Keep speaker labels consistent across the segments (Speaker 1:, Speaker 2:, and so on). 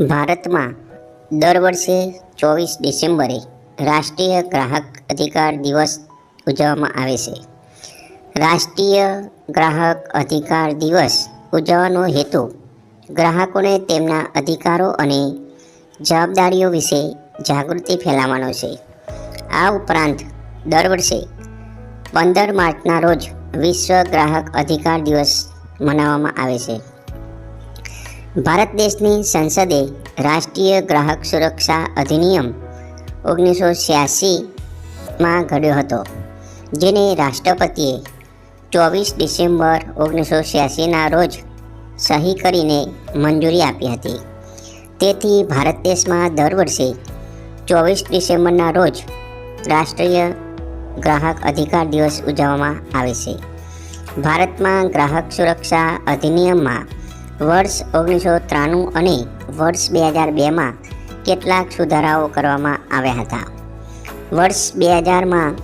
Speaker 1: ભારતમાં દર વર્ષે ચોવીસ ડિસેમ્બરે રાષ્ટ્રીય ગ્રાહક અધિકાર દિવસ ઉજવવામાં આવે છે. રાષ્ટ્રીય ગ્રાહક અધિકાર દિવસ ઉજવવાનો હેતુ ગ્રાહકોને તેમના અધિકારો અને જવાબદારીઓ વિશે જાગૃતિ ફેલાવવાનો છે. આ ઉપરાંત દર વર્ષે પંદર માર્ચના રોજ વિશ્વ ગ્રાહક અધિકાર દિવસ મનાવવામાં આવે છે. ભારત દેશની સંસદે રાષ્ટ્રીય ગ્રાહક સુરક્ષા અધિનિયમ ઓગણીસો છ્યાસીમાં ઘડ્યો હતો, જેને રાષ્ટ્રપતિએ ચોવીસ ડિસેમ્બર ઓગણીસો છ્યાસીના રોજ સહી કરીને મંજૂરી આપી હતી. તેથી ભારત દેશમાં દર વર્ષે ચોવીસ ડિસેમ્બરના રોજ રાષ્ટ્રીય ગ્રાહક અધિકાર દિવસ ઉજવવામાં આવે છે. ભારતમાં ગ્રાહક સુરક્ષા અધિનિયમમાં વર્ષ ઓગણીસો ત્રાણું અને વર્ષ બે હજાર બેમાં કેટલાક સુધારાઓ કરવામાં આવ્યા હતા. વર્ષ બે હજારમાં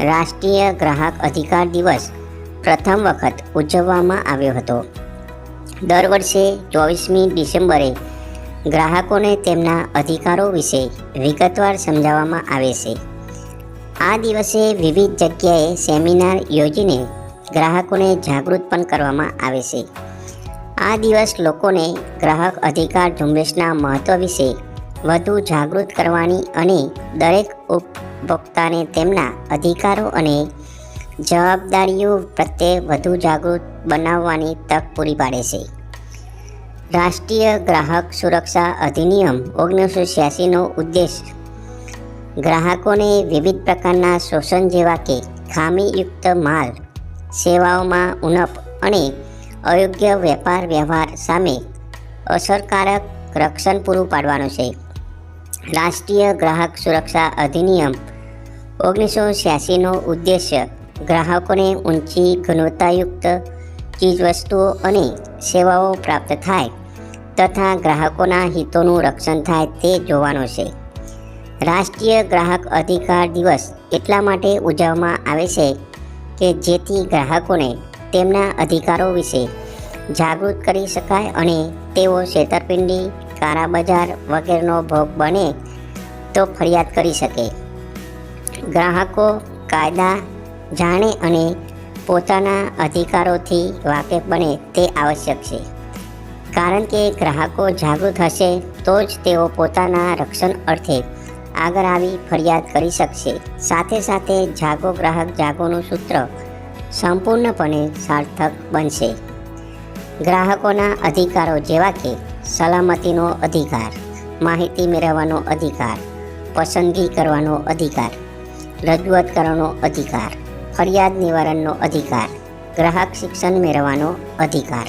Speaker 1: રાષ્ટ્રીય ગ્રાહક અધિકાર દિવસ પ્રથમ વખત ઉજવવામાં આવ્યો હતો. દર વર્ષે ચોવીસમી ડિસેમ્બરે ગ્રાહકોને તેમના અધિકારો વિશે વિગતવાર સમજાવવામાં આવે છે. આ દિવસે વિવિધ જગ્યાએ સેમિનાર યોજીને ગ્રાહકોને જાગૃત પણ કરવામાં આવે છે. આ દિવસ લોકોને ગ્રાહક અધિકાર ઝુંબેશના મહત્વ વિશે વધુ જાગૃત કરવાની અને દરેક ઉપભોક્તાને તેમના અધિકારો અને જવાબદારીઓ પ્રત્યે વધુ જાગૃત બનાવવાની તક પૂરી પાડે છે. રાષ્ટ્રીય ગ્રાહક સુરક્ષા અધિનિયમ ઓગણીસો છ્યાસીનો ઉદ્દેશ ગ્રાહકોને વિવિધ પ્રકારના શોષણ જેવા કે ખામીયુક્ત માલ, સેવાઓમાં ઉણપ અને અયોગ્ય વેપાર વ્યવહાર સામે અસરકારક રક્ષણ પૂરું પાડવાનું છે. રાષ્ટ્રીય ગ્રાહક સુરક્ષા અધિનિયમ ઓગણીસો છ્યાસીનો ઉદ્દેશ્ય ગ્રાહકોને ઊંચી ગુણવત્તાયુક્ત ચીજવસ્તુઓ અને સેવાઓ પ્રાપ્ત થાય તથા ગ્રાહકોના હિતોનું રક્ષણ થાય તે જોવાનો છે. રાષ્ટ્રીય ગ્રાહક અધિકાર દિવસ એટલા માટે ઉજવવામાં આવે છે કે જેથી ગ્રાહકોને તેમના અધિકારો વિશે જાગૃત કરી શકાય અને તેઓ છેતરપિંડી કાળાબજાર વગેરેનો ભોગ બને તો ફરિયાદ કરી શકે. ગ્રાહકો કાયદા જાણે અને પોતાના અધિકારોથી વાકેફ બને તે આવશ્યક છે. કારણ કે ગ્રાહકો જાગૃત હશે તો જ તેઓ પોતાના રક્ષણ અર્થે આગળ આવી ફરિયાદ કરી શકશે. સાથે સાથે જાગો ગ્રાહક જાગોનું સૂત્ર સંપૂર્ણપણે સાર્થક બનશે. ગ્રાહકોના અધિકારો જેવા કે સલામતીનો અધિકાર, માહિતી મેળવવાનો અધિકાર, પસંદગી કરવાનો અધિકાર, રજૂઆત કરવાનો અધિકાર, ફરિયાદ નિવારણનો અધિકાર, ગ્રાહક શિક્ષણ મેળવવાનો અધિકાર.